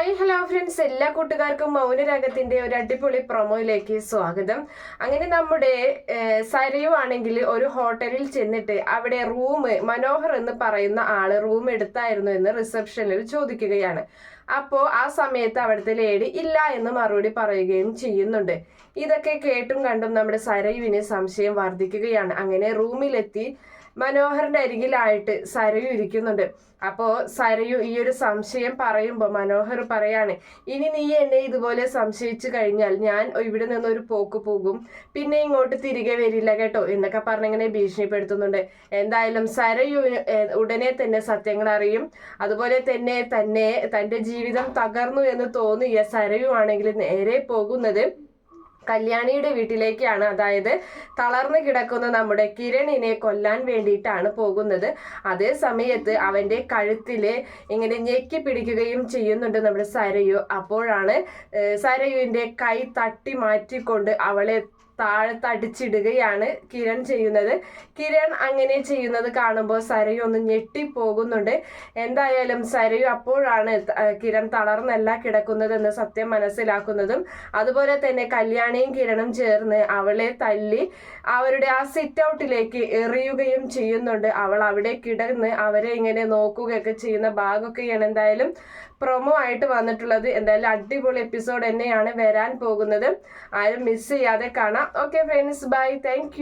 Hi hello friends. എല്ലാ കൂട്ടുകാർക്കും മൗനരാഗത്തിന്റെ ഒരു അടിപൊളി പ്രൊമോയിലേക്ക് സ്വാഗതം. അങ്ങനെ നമ്മുടെ സരയുവാണെങ്കിൽ ഒരു ഹോട്ടലിൽ ചെന്നിട്ട് അവിടെ റൂം മനോഹർ എന്ന് പറയുന്ന ആൾ റൂം എടുത്തായിരുന്നു എന്ന് റിസപ്ഷനിൽ ചോദിക്കുകയാണ്. അപ്പോൾ ആ സമയത്ത് അവിടുത്തെ ലേഡി ഇല്ല എന്ന് മറുപടി പറയുകയും ചെയ്യുന്നുണ്ട്. ഇതൊക്കെ കേട്ടും കണ്ടും നമ്മുടെ സരയുവിന് സംശയം വർദ്ധിക്കുകയാണ്. അങ്ങനെ റൂമിലെത്തി മനോഹറിന്റെ അരികിലായിട്ട് സരയു ഇരിക്കുന്നുണ്ട്. അപ്പോ സരയു ഈ ഒരു സംശയം പറയുമ്പോൾ മനോഹർ പറയാണ് ഇനി നീ എന്നെ ഇതുപോലെ സംശയിച്ചു കഴിഞ്ഞാൽ ഞാൻ ഇവിടെ ഒരു പോക്ക് പോകും. പിന്നെ ഇങ്ങോട്ട് തിരികെ വരില്ല കേട്ടോ എന്നൊക്കെ പറഞ്ഞിങ്ങനെ ഭീഷണിപ്പെടുത്തുന്നുണ്ട്. എന്തായാലും സരയു ഉടനെ തന്നെ സത്യങ്ങൾ അറിയും. അതുപോലെ തന്നെ തന്നെ തന്റെ ജീവിതം തകർന്നു എന്ന് തോന്നിയ സരയു ആണെങ്കിൽ നേരെ പോകുന്നത് കല്യാണിയുടെ വീട്ടിലേക്കാണ്. അതായത് തളർന്നു കിടക്കുന്ന നമ്മുടെ കിരണിനെ കൊല്ലാൻ വേണ്ടിയിട്ടാണ് പോകുന്നത്. അതേ സമയത്ത് അവന്റെ കഴുത്തിൽ ഇങ്ങനെ ഞെക്കി പിടിക്കുകയും ചെയ്യുന്നുണ്ട് നമ്മുടെ സരയു. അപ്പോഴാണ് സരയുവിന്റെ കൈ തട്ടി മാറ്റിക്കൊണ്ട് അവളെ താഴത്തടിച്ചിടുകയാണ് കിരൺ ചെയ്യുന്നത്. കിരൺ അങ്ങനെ ചെയ്യുന്നത് കാണുമ്പോൾ സരയു ഒന്ന് ഞെട്ടിപ്പോകുന്നുണ്ട്. എന്തായാലും സരയു അപ്പോഴാണ് കിരൺ തളർന്നല്ല കിടക്കുന്നതെന്ന് സത്യം മനസ്സിലാക്കുന്നതും. അതുപോലെ തന്നെ കല്യാണിയും കിരണും ചേർന്ന് അവളെ തല്ലി അവരുടെ ആ സിറ്റ് ഔട്ടിലേക്ക് എറിയുകയും ചെയ്യുന്നുണ്ട്. അവൾ അവിടെ കിടന്ന് അവരെ ഇങ്ങനെ നോക്കുകയൊക്കെ ചെയ്യുന്ന ഭാഗമൊക്കെയാണ് എന്തായാലും പ്രൊമോ ആയിട്ട് വന്നിട്ടുള്ളത്. എന്തായാലും അടിപൊളി എപ്പിസോഡ് തന്നെയാണ് വരാൻ പോകുന്നത്. ആരും മിസ് ചെയ്യാതെ കാണാം. Okay friends bye thank